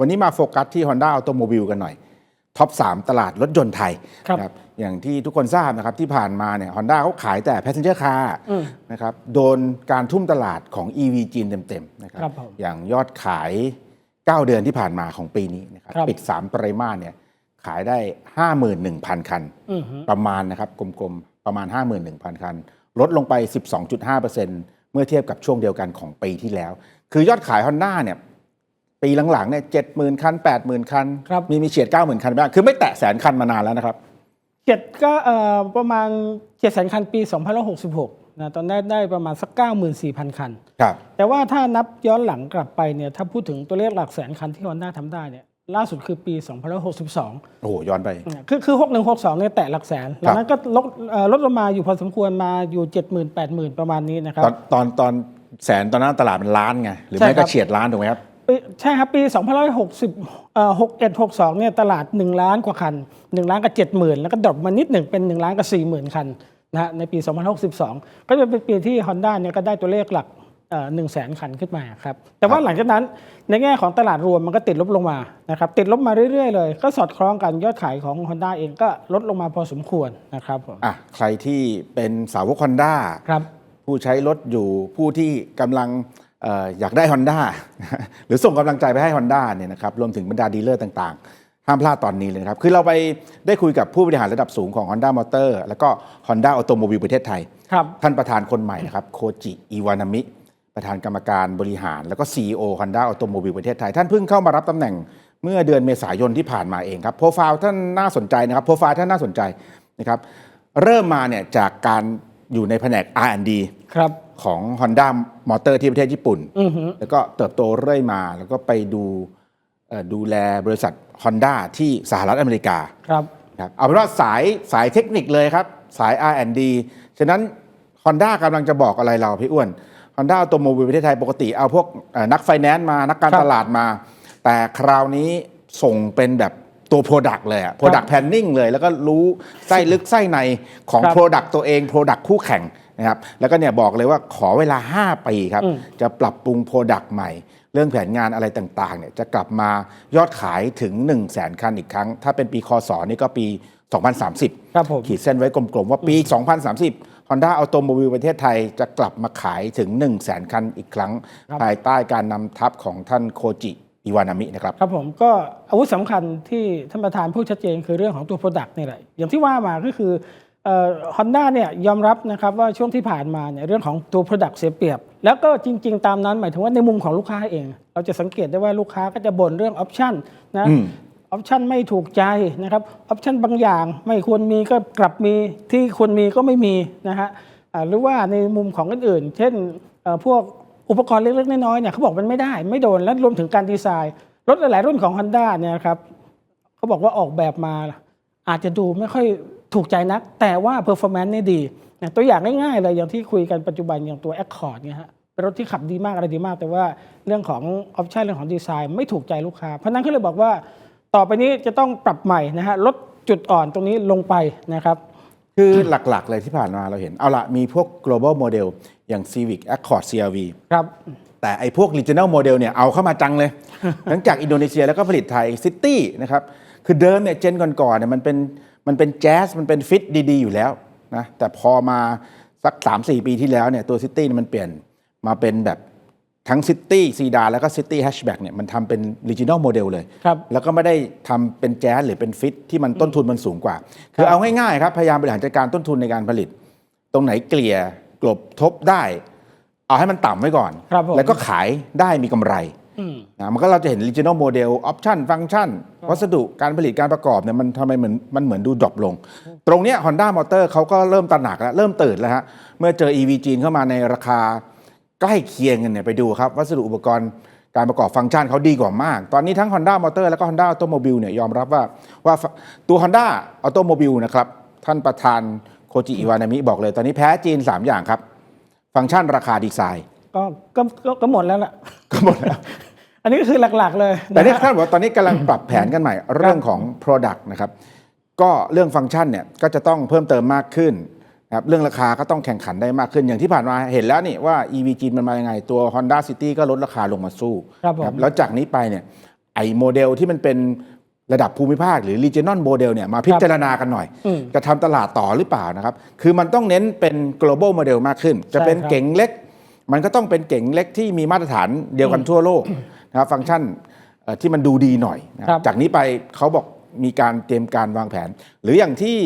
วันนี้มาโฟกัสที่ Honda Automobile กันหน่อยท็อป 3 ตลาดรถยนต์ไทยครับนะอย่างที่ทุกคนทราบนะครับที่ผ่านมาเนี่ย Honda เขาขายแต่ passenger car อืมนะครับโดนการทุ่มตลาดของ EV จีนเต็มๆนะครับครับผมอย่างยอดขาย 9 เดือนที่ผ่านมาของปีนี้นะครับครับปิด3ไตรมาสเนี่ยขายได้ 51,000 คันอือฮึประมาณนะครับกลมๆ ประมาณ 51,000 คัน ลดลงไป 12.5%เมื่อเทียบกับช่วงเดียวกันของปีที่แล้ว คือยอดขาย Honda เนี่ย ปีหลังๆเนี่ย70,000คัน80,000คัน ครับ มีมีเฉียด90,000คันไปบ้าง คือไม่แตะแสนคันมานานแล้วนะครับ เจ็ดก็เอ่อประมาณ7จ็ดแสนคันปี 2566นะตอนแรกได้ประมาณสัก 94,000 คัน ครับ แต่ว่าถ้านับย้อนหลังกลับไปเนี่ยถ้าพูดถึงตัวเลขหลักแสนคันที่ Honda ทำได้เนี่ยล่าสุดคือปี 2562 โอ้โห ย้อนไปนะคือคือ6162เนี่ยแตะหลักแสน หลังนั้นก็ลดเอ่อลดลงมาอยู่พอสมควรมาอยู่70,000 80,000ประมาณนี้นะครัตบอนตอนตอนแสนตอนนั้นตลาดมันล้านไง หรือใช่ไม่ครัก็บ เฉียดล้านถูกไหมครับปี ใช่ครับ ปี2560เอ่อ61 62เนี่ยตลาด 1 ล้านกว่าคัน 1 ล้านกับ 70,000 แล้วก็ดรอปมานิดหนึ่งเป็น 1 ล้านกับ 40,000 คันนะฮะในปี 2062 ก็จะเป็นปีที่ Honda เนี่ยก็ได้ตัวเลขหลักหนึ่งแสนคันขึ้นมาครับแต่ว่าหลังจากนั้นในแง่ของตลาดรวมมันก็ติดลบลงมานะครับติดลบมาเรื่อยๆเลย ก็สอดคล้องกันยอดขายของ Honda เองก็ลดลงมาพอสมควรนะครับผมอะใครที่เป็นสาวก Honda ครับผู้ใช้รถอยู่ผู้ที่กำลังเอออยากได้ Honda หรือส่งกำลังใจไปให้ Honda เนี่ยนะครับรวมถึงบรรดาดีลเลอร์ต่างๆ ห้ามพลาดตอนนี้เลยนะครับ คือเราไปได้คุยกับผู้บริหารระดับสูงของ Honda Motor แล้วก็ Honda Automobile ประเทศไทยครับท่านประธานคนใหม่นะครับโคจิอิวานามิ ประธานกรรมการบริหาร แล้วก็ CEO Honda Automobile ประเทศไทย ท่านเพิ่งเข้ามารับตำแหน่งเมื่อเดือนเมษายนที่ผ่านมาเองครับโปรไฟล์ท่านน่าสนใจนะครับโปรไฟล์ท่านน่าสนใจนะครับเริ่มมาเนี่ยจากการอยู่ในแผนก R&D ครับ ของ Honda Motor ที่ประเทศญี่ปุ่น อือฮึแล้วก็เติบโตเรื่อยมา แล้วก็ไปดูเอ่อดูแลบริษัท Honda ที่สหรัฐอเมริกา ครับ ครับเอาเป็นว่าสายสายเทคนิคเลยครับ สาย R&D ฉะนั้น Honda กำลังจะบอกอะไรเราพี่อ้วน Honda ตัวโมบิลประเทศไทยปกติเอาพวกเอ่อนักไฟแนนซ์มานักการครับ ตลาดมา แต่คราวนี้ส่งเป็นแบบ ตัว Product เลยอะ Product Planning เลย แล้วก็รู้ไส้ลึกไส้ในของ ครับ Product ตัวเอง Product คู่แข่งนะครับแล้วก็เนี่ยบอกเลยว่าขอเวลา 5 ปีครับ อืม จะปรับปรุง Product ใหม่ เรื่องแผนงานอะไรต่างๆเนี่ยจะกลับมายอดขายถึง 1 0 0 0 0แสนคันอีกครั้ง ถ้าเป็นปีคศนี่ก็ปี 2030 ครับผม ขีดเส้นไว้กลมๆ ว่าปี 2030 Honda Automobile ประเทศไทยจะกลับมาขายถึง 1 0 0 0 0แสนคันอีกครั้ง ครับ ภายใต้การนำทัพของท่านโคจิ อิวานามินะครับ ครับผมก็อาวุธสำคัญที่ท่านประธานพูดชัดเจนคือเรื่องของตัว Product นี่แหละอย่างที่ว่ามาก็คือฮอนด้าเนี่ยยอมรับนะครับว่าช่วงที่ผ่านมาเนี่ยเรื่องของตัว Product เสียเปรียบ แล้วก็จริง ๆ ตามนั้นหมายถึงว่าในมุมของลูกค้าเอง เราจะสังเกตได้ว่าลูกค้าก็จะบ่นเรื่องออปชันนะอืมออปชันไม่ถูกใจนะครับออปชันบางอย่างไม่ควรมีก็กลับมีที่ควรมีก็ไม่มีนะฮะอ่าหรือว่าในมุมของอื่นๆเช่นเอ่อพวก อุปกรณ์เล็กๆน้อยๆเนี่ยเขาบอกมันไม่ได้ไม่โดนและรวมถึงการดีไซน์ รถหลายๆรุ่นของ Honda เนี่ยครับเขาบอกว่าออกแบบมา อาจจะดูไม่ค่อยถูกใจนัก แต่ว่า performance นี่ดี ตัวอย่างง่ายๆเลยอย่างที่คุยกันปัจจุบันอย่างตัว Accord เนี่ยฮะเป็นรถที่ขับดีมากอะไรดีมาก แต่ว่าเรื่องของออปชันเรื่องของดีไซน์ไม่ถูกใจลูกค้า เพราะฉะนั้นเขาเลยบอกว่าต่อไปนี้จะต้องปรับใหม่นะฮะลดจุดอ่อนตรงนี้ลงไปนะครับ คือหลักๆเลยที่ผ่านมาเราเห็นเอาละมีพวก global model อย่าง Civic Accord CRV ครับ แต่ไอ้พวก regional model เนี่ยเอาเข้ามาจังเลย ทั้งจากอินโดนีเซียแล้วก็ผลิตไทยซิตี้นะครับ คือเดิมเนี่ยเจนก่อนๆเนี่ยมันเป็นมันเป็นแจ๊สมันเป็นฟิตดีๆ อยู่แล้วนะแต่พอมาสัก 3-4 ปีที่แล้วเนี่ยตัวซิตี้มันเปลี่ยนมาเป็นแบบ ทั้งซิตี้ซีดาแล้วก็ซิตี้แฮชแบ็กเนี่ยมันทำเป็น regional model เลย ครับ แล้วก็ไม่ได้ทำเป็นแจ๊สหรือเป็นฟิตที่มันต้นทุนมันสูงกว่า คือเอาง่ายๆครับ พยายามบริหารจัดการต้นทุนในการผลิต ตรงไหนเกลี่ยกลบทบได้ เอาให้มันต่ำไว้ก่อน ครับผม แล้วก็ขายได้มีกำไรอืม นะมันก็เราจะเห็น regional model option function วัสดุการผลิตการประกอบเนี่ยมันทำไมเหมือนมันเหมือนดูดรอปลง ตรงเนี้ย Honda Motor เขาก็เริ่มตระหนักแล้ว เริ่มตื่นแล้วฮะเมื่อเจอ EV จีนเข้ามาในราคา ใกล้เคียงกันเนี่ยไปดูครับ วัสดุอุปกรณ์การประกอบฟังก์ชันเขาดีกว่ามาก ตอนนี้ทั้ง Honda Motor แล้วก็ Honda Automobile เนี่ยยอมรับว่าว่าตัว Honda Automobile นะครับ ท่านประธานโคจิอิวานามิบอกเลย ตอนนี้แพ้จีน 3 อย่างครับ ฟังก์ชันราคาดีไซน์ก็ก็ก็ก็หมดแล้วล่ะ ก็หมดแล้ว อันนี้ก็คือหลักๆ เลยแต่นี่ะฮะ ท่านบอกว่าตอนนี้กำลังปรับแผนกันใหม่ เรื่องของ Product นะครับ ก็เรื่องฟังก์ชันเนี่ยก็จะต้องเพิ่มเติมมากขึ้น นะครับเรื่องราคาก็ต้องแข่งขันได้มากขึ้นอย่างที่ผ่านมาเห็นแล้วนี่ว่า EV จีนมันมายังไง ตัว Honda City ก็ลดราคาลงมาสู้ครับผม แล้วจากนี้ไปเนี่ยไอ้โมเดลที่มันเป็นระดับภูมิภาคหรือ regional model เนี่ยมาพิจารณากันหน่อย อืม จะทำตลาดต่อหรือเปล่านะครับ คือมันต้องเน้นเป็น global model มากขึ้น จะเป็นใช่ครับ เก๋งเล็ก มันก็ต้องเป็นเก๋งเล็กที่มีมาตรฐานเดียวกันทั่วโลกนะครับ ฟังก์ชันเอ่อที่มันดูดีหน่อยนะคครัรับบจากนี้ไปเขาบอกมีการเตรียมการวางแผน หรืออย่างที่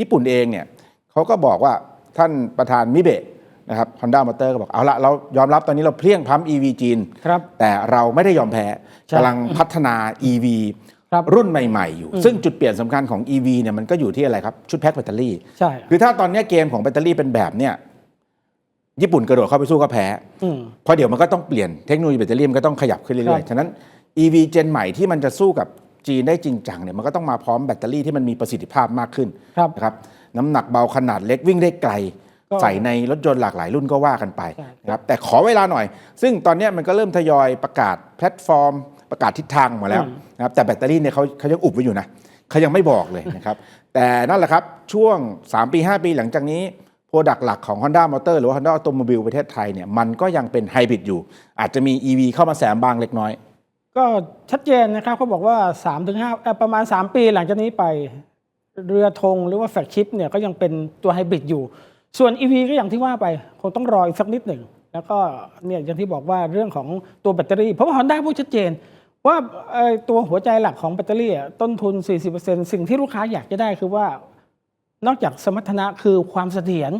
ญี่ปุ่นเองเนี่ย เขาก็บอกว่าท่านประธานมิเบะนะครับ Honda Motor ก็บอกเอาละเรายอมรับตอนนี้เราเพลี้ยงพล้ำ EV จีนครับแต่เราไม่ได้ยอมแพ้ใช่กำลังพัฒนา EV ครับรุ่นใหม่ ๆ อยู่ ซึ่งจุดเปลี่ยนสำคัญของ EV เนี่ยมันก็อยู่ที่อะไรครับ ชุดแพ็คแบตเตอรี่ ใช่ คือถ้าตอนเนี้ยเกมของแบตเตอรี่เป็นแบบเนี่ยญี่ปุ่นกระโดดเข้าไปสู้ก็แพ้อืมเพราะเดี๋ยวมันก็ต้องเปลี่ยนเทคโนโลยีแบตเตอรี่มันก็ต้องขยับขึ้นครัเรื่อยบๆฉะนั้น EV เจนใหม่ที่มันจะสู้กับ จีนได้จริงจังเนี่ยมันก็ต้องมาพร้อมแบตเตอรี่ที่มันมีประสิทธิภาพมากขึ้นครับ นะครับน้ำหนักเบาขนาดเล็กวิ่งได้ไกล ก็ ใส่ในรถยนต์หลากหลายรุ่นก็ว่ากันไปใช่นะครับแต่ขอเวลาหน่อย ซึ่งตอนเนี้ยมันก็เริ่มทยอยประกาศแพลตฟอร์ม ประกาศทิศทางมาแล้วนะครับแต่แบตเตอรี่เนี่ยเขาเขายังอุบไว้อยู่นะเขายังไม่บอกเลยนะครับ แต่นั่นแหละครับช่วง 3 ปี 5 ปีหลังจากนี้โปรดักต์หลักของ Honda Motor หรือว่า Honda Automobile ประเทศไทยเนี่ยมันก็ยังเป็นไฮบริดอยู่ อาจจะมี EV เข้ามาแซมบ้างเล็กน้อย ก็ชัดเจนนะครับเขาบอกว่า3าถึงห้าประมาณ 3 ปีหลังจากนี้ไป เรือธงหรือว่าแฟลกชิพเนี่ยก็ยังเป็นตัวไฮบริดอยู่ ส่วน EV ก็อย่างที่ว่าไป คงต้องรออีกสักนิดหนึ่ง แล้วก็เนี่ยอย่างที่บอกว่าเรื่องของตัวแบตเตอรี่ เพราะว่า Honda พูดชัดเจน ว่าตัวหัวใจหลักของแบตเตอรี่ต้นทุน 40%สิ่งที่ลูกค้าอยากจะได้คือว่านอกจากสมรรถนะคือความเสถียร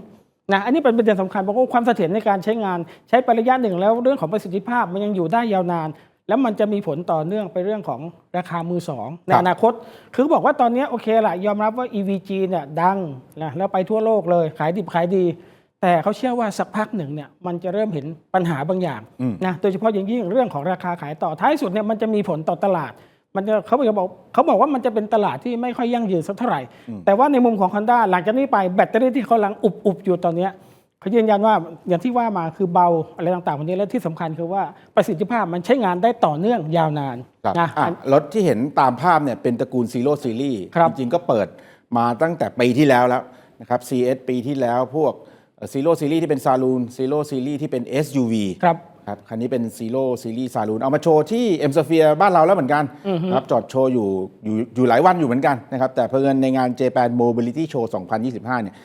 นะอันนี้เป็นประเด็นสำคัญเพราะว่าความเสถียรในการใช้งานใช้ไประยะหนึ่งแล้วเรื่องของประสิทธิภาพมันยังอยู่ได้ยาวนาน แล้วมันจะมีผลต่อเนื่องไปเรื่องของราคามือสองในครับอนาคต คือบอกว่าตอนนี้โอเคละยอมรับว่า EVG เนี่ยดังนะแล้วไปทั่วโลกเลยขายดิบขายดี แต่เขาเชื่อว่าสักพักหนึ่งเนี่ยมันจะเริ่มเห็นปัญหาบางอย่างนะโดยเฉพาะอย่างยิ่งเรื่องของราคาขายต่อท้ายสุดเนี่ยมันจะมีผลต่อตลาด มันจะเขาบอกเขาบอกว่ามันจะเป็นตลาดที่ไม่ค่อยยั่งยืนสักเท่าไหร่ แต่ว่าในมุมของ Honda หลังจากนี้ไปแบตเตอรี่ที่เขากำลังอุบอุบอยู่ตอนเนี้ย เขายืนยันว่าอย่างที่ว่ามาคือเบาอะไรต่างๆวันนี้และที่สำคัญคือว่าประสิทธิภาพมันใช้งานได้ต่อเนื่องยาวนานครับนะอะรถที่เห็นตามภาพเนี่ยเป็นตระกูลซีโร่ซีรีส์ครับจริงๆก็เปิดมาตั้งแต่ปีที่แล้วแล้วนะครับ CS ปีที่แล้วพวกซีโร่ซีรีส์ที่เป็นซาลูนซีโร่ซีรีส์ที่เป็น SUV ครับครับคันนี้เป็นซีโร่ซีรีส์ซาลูนเอามาโชว์ที่เอ็มสเฟียบ้านเราแล้วเหมือนกันนะครับจอดโชว์อยู่อยู่อยู่หลายวันอยู่เหมือนกันนะครับแต่เพิ่นในงาน Japan Mobility Show 2025 เนี่ย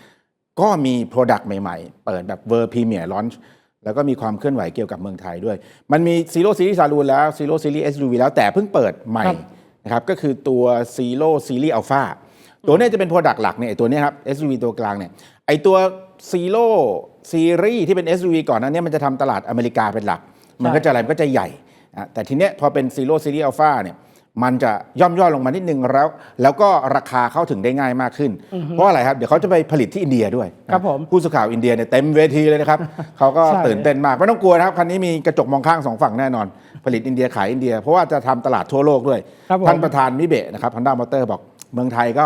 ก็มี Product ใหม่ๆ เปิดแบบ World Premier Launch แล้วก็มีความเคลื่อนไหวเกี่ยวกับเมืองไทยด้วย มันมีซีโร่ซีรีส์ซาลูนแล้วซีโร่ซีรีส์ SUV แล้วแต่เพิ่งเปิดใหม่ครับนะครับก็คือตัวซีโร่ซีรีส์อัลฟาตัวเนี้ยจะเป็น Product หลักเนี่ยไอ้ตัวเนี้ยครับ SUV ตัวกลางเนี่ยไอตัวซีโร่ซีรีส์ที่เป็น SUV ก่อนหนั้นเนี่ยมันจะทำตลาดอเมริกาเป็นหลัก มันก็จะอะไรมันก็จะใหญ่อะแต่ทีเนี้ยพอเป็นซีโร่ซีรีส์อัลฟาเนี่ย มันจะย่อมย่อลงมานิดนึงแล้ว แล้วก็ราคาเข้าถึงได้ง่ายมากขึ้น เพราะอะไรครับ เดี๋ยวเขาจะไปผลิตที่อินเดียด้วยนะครับผมผู้สื่อข่าวอินเดียเนี่ยเต็มเวทีเลยนะครับเขาก็ใช่ตื่นเต้นมากไม่ต้องกลัวนะครับคันนี้มีกระจกมองข้างสองฝั่งแน่นอน ผลิตอินเดียขายอินเดีย เพราะว่าจะทำตลาดทั่วโลกด้วยครับผมท่านประธานมิเบะนะครับ Honda Motor บอกเมืองไทยก็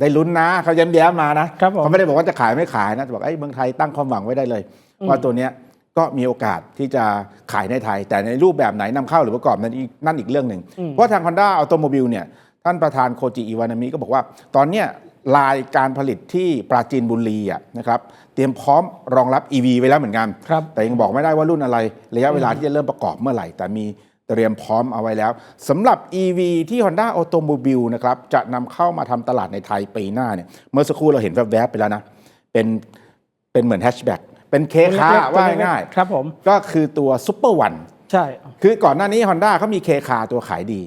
ได้ลุ้นนะเขาย้ำแย้มมานะครับผมเขาไม่ได้บอกว่าจะขายไม่ขายนะแต่บอกไอ้ยเมืองไทยตั้งความหวังไว้ได้เลย ว่าตัวเนี้ย ก็มีโอกาสที่จะขายในไทย แต่ในรูปแบบไหนนำเข้าหรือประกอบนั้นอีกนั่นอีกเรื่องหนึ่งเพราะทาง Honda Automobile เนี่ยท่านประธานโคจิอิวานามิก็บอกว่า ตอนเนี้ยลายการผลิตที่ปราจีนบุรีอะนะครับเตรียมพร้อมรองรับ EV ไว้แล้วเหมือนกันครับแต่ยังบอกไม่ได้ว่ารุ่นอะไร ระยะเวลาที่จะเริ่มประกอบเมื่อไหร่ แต่มีเตรียมพร้อมเอาไว้แล้วสำหรับ EV ที่ Honda Automobile นะครับจะนำเข้ามาทำตลาดในไทยปีหน้าเนี่ยเมื่อสักครู่เราเห็นแวบๆไปแล้วนะเป็นเป็นเหมือนแฮชแบ็ก เป็นเคคาตัวเล็กๆว่าตัวเล็กๆง่ายครับผมก็คือตัวซูเปอร์วันใช่ คือก่อนหน้านี้ Honda เขามีเคคาตัวขายดี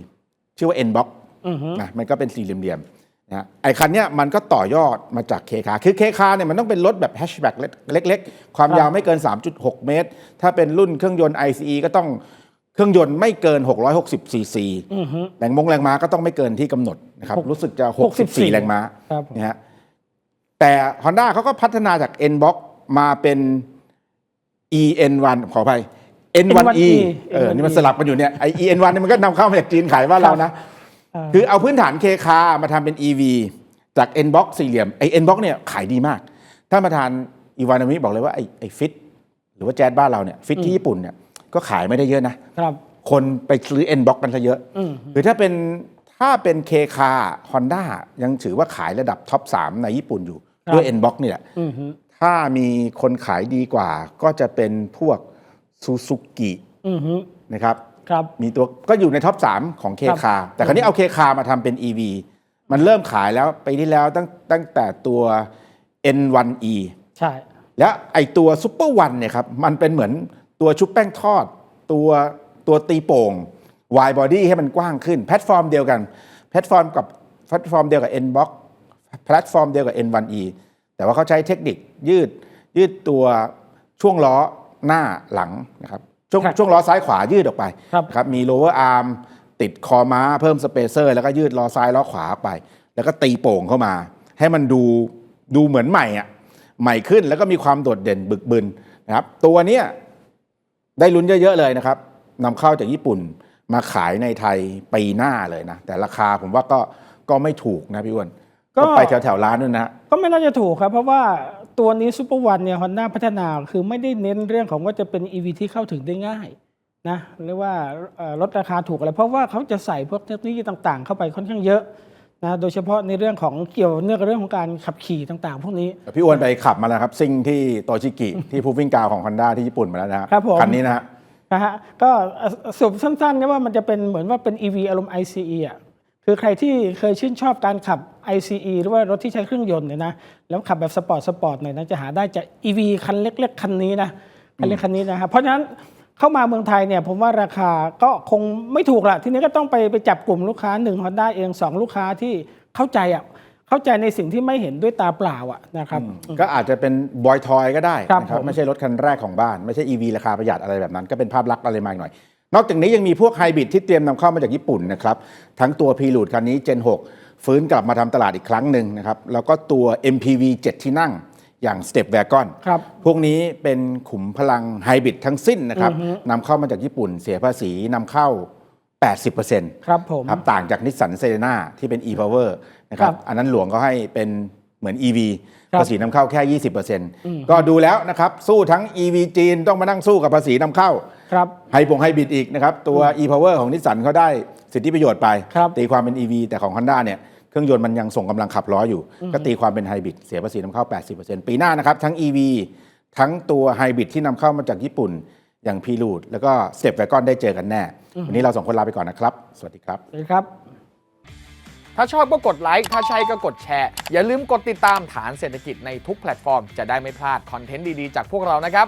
ชื่อว่า N-Box อือฮึนะมันก็เป็นสี่เหลี่ยมๆนะฮะไอ้คันเนี้ยมันก็ต่อยอดมาจากเคคาคือเคคาเนี่ยมันต้องเป็นรถแบบแฮชแบ็กเล็กๆ ความครับยาวไม่เกิน 3.6 เมตร ถ้าเป็นรุ่นเครื่องยนต์ ICE ก็ต้องเครื่องยนต์ไม่เกิน 660 ซีซีอือฮึแรงมงแรงม้าก็ต้องไม่เกินที่กำหนดนะครับหกรู้สึกจะ 64 64แรงม้าครับผมนะฮะแต่ Honda เขาก็พัฒนาจาก N-Box มาเป็น EN1 ขออภัย N1E เออนี่มันสลับกันอยู่เนี่ยไอ EN1 เนี่ยมันก็นำเข้ามาจากจีนขายบ้านเรานะอ่าคือเอาพื้นฐานเคคามาทำเป็น EV จาก N-Box สี่เหลี่ยมไอ N-Box เนี่ยขายดีมากท่านประธานอีวานามิบอกเลยว่าไอไอฟิตหรือว่าแจ๊ดบ้านเราเนี่ยฟิตที่ญี่ปุ่นเนี่ยก็ขายไม่ได้เยอะนะครับ คนไปซื้อ N-Box กันซะเยอะอืมหรือถ้าเป็นถ้าเป็นเคคา Honda ยังถือว่าขายระดับท็อป 3 ในญี่ปุ่นอยู่ครับด้วย N-Box นี่แหละอือฮึ ถ้ามีคนขายดีกว่า ก็จะเป็นพวกซูซูกิอือฮึนะครับครับ มีตัวก็อยู่ในท็อป 3 ของเคครับคาแต่คราวนี้เอาเคคามาทำเป็น EV มันเริ่มขายแล้วไปที่แล้วตั้งตั้งแต่ตัว N1E ใช่ และไอตัวซูเปอร์วันเนี่ยครับมันเป็นเหมือนตัวชุบแป้งทอด ตัวตัวตีโป่งวายบอดี้ให้มันกว้างขึ้น แพลตฟอร์มเดียวกัน แพลตฟอร์มกับแพลตฟอร์มเดียวกับ Nbox แพลตฟอร์มเดียวกับ N1E แต่ว่าเขาใช้เทคนิคยืดยืดตัวช่วงล้อหน้าหลังนะครับช่วงครับช่วงล้อซ้ายขวายืดออกไปครับนะครับมี lower arm ติดคอม้าเพิ่มสเปเซอร์ แล้วก็ยืดล้อซ้ายล้อขวาออกไป แล้วก็ตีโป่งเข้ามา ให้มันดูดูเหมือนใหม่อะใหม่ขึ้นแล้วก็มีความโดดเด่นบึกบึนนะครับตัวเนี้ยได้ลุ้นเยอะๆเลยนะครับนำเข้าจากญี่ปุ่นมาขายในไทยปีหน้าเลยนะ แต่ราคาผมว่าก็ก็ไม่ถูกนะพี่อ้วน ก็ก็ไปแถวแถวๆร้านด้วยนะ ก็ไม่น่าจะถูกครับ เพราะว่าตัวนี้ซูเปอร์วันเนี่ยฮอนด้าพัฒนาคือไม่ได้เน้นเรื่องของว่าจะเป็น EV ที่เข้าถึงได้ง่ายนะหรือว่าเอ่อลดราคาถูกอะไร เพราะว่าเขาจะใส่พวกเทคโนโลยีต่างๆ เข้าไปค่อนข้างเยอะนะโดยเฉพาะในเรื่องของเกี่ยวเนื่องกับเรื่องของการขับขี่ต่างๆ พวกนี้ พี่อ้วนไปขับมาแล้วครับ ซิ่งที่โตชิกิ ที่พูฟิ้งกาวของ Honda ที่ญี่ปุ่นมาแล้วนะฮะครับผมคันนี้นะฮะนะฮะก็เอ่อสรุปสั้นๆเนี่ยว่ามันจะเป็นเหมือนว่าเป็น EV อารมณ์ ICE อะ คือใครที่เคยชื่นชอบการขับ ICE หรือว่ารถที่ใช้เครื่องยนต์เนี่ยนะแล้วขับแบบสปอร์ตสปอร์ตหน่อยนะจะหาได้จาก EV คันเล็ก ๆ คันนี้นะคันเล็กคันนี้นะครับเพราะฉะนั้นเข้ามาเมืองไทยเนี่ยผมว่าราคาก็คงไม่ถูกละทีนี้ก็ต้องไปไปจับกลุ่มลูกค้าหนึ่ง Honda เองสองลูกค้าที่เข้าใจอะเข้าใจในสิ่งที่ไม่เห็นด้วยตาเปล่าอะนะครับ ก็อาจจะเป็นบอยทอยก็ได้ครับนะครับผมไม่ใช่รถคันแรกของบ้าน ไม่ใช่ EV ราคาประหยัดอะไรแบบนั้น ก็เป็นภาพลักษณ์อะไรมาอีกหน่อย นอกจากนี้ยังมีพวกไฮบริดที่เตรียมนำเข้ามาจากญี่ปุ่นนะครับทั้งตัว p ี l ูดคันนี้ Gen 6ฟื้นกลับมาทำตลาดอีกครั้งหนึ่งนะครับแล้วก็ตัว MPV 7 ที่นั่งอย่าง Step Wagon ครับพวกนี้เป็นขุมพลังไฮบริดทั้งสิ้นนะครับนำเข้ามาจากญี่ปุ่นเสียภาษีนำเข้า 80%ครับผมครับต่างจากนิสสันเซเ e นาที่เป็น e-power นะครับครับอันนั้นหลวงก็ให้เป็นเหมือน EV ครับภาษีนำเข้าแค่ 20%ก็ดูแล้วนะครับ สู้ทั้ง EV จีนต้องมานั่งสู้กับภาษีนำเข้า ครับไฮบงไฮบริดอีกนะครับ ตัว e-power ของนิสสันเขาได้สิทธิประโยชน์ไป ครับตีความเป็น EV แต่ของ Honda เนี่ยเครื่องยนต์มันยังส่งกำลังขับล้ออยู่ ก็ตีความเป็นไฮบริดเสียภาษีนำเข้า 80%ปีหน้านะครับทั้ง EV ทั้งตัวไฮบริดที่นำเข้ามาจากญี่ปุ่นอย่างพีรูดแล้วก็สเตปแวกอนได้เจอกันแน่วันนี้เราสองคนลาไปก่อนนะครับ สวัสดีครับ สวัสดีครับ ถ้าชอบก็กดไลค์ถ้าใช่ก็กดแชร์ อย่าลืมกดติดตามฐานเศรษฐกิจในทุกแพลตฟอร์ม จะได้ไม่พลาดคอนเทนต์ดี ๆ จากพวกเรานะครับ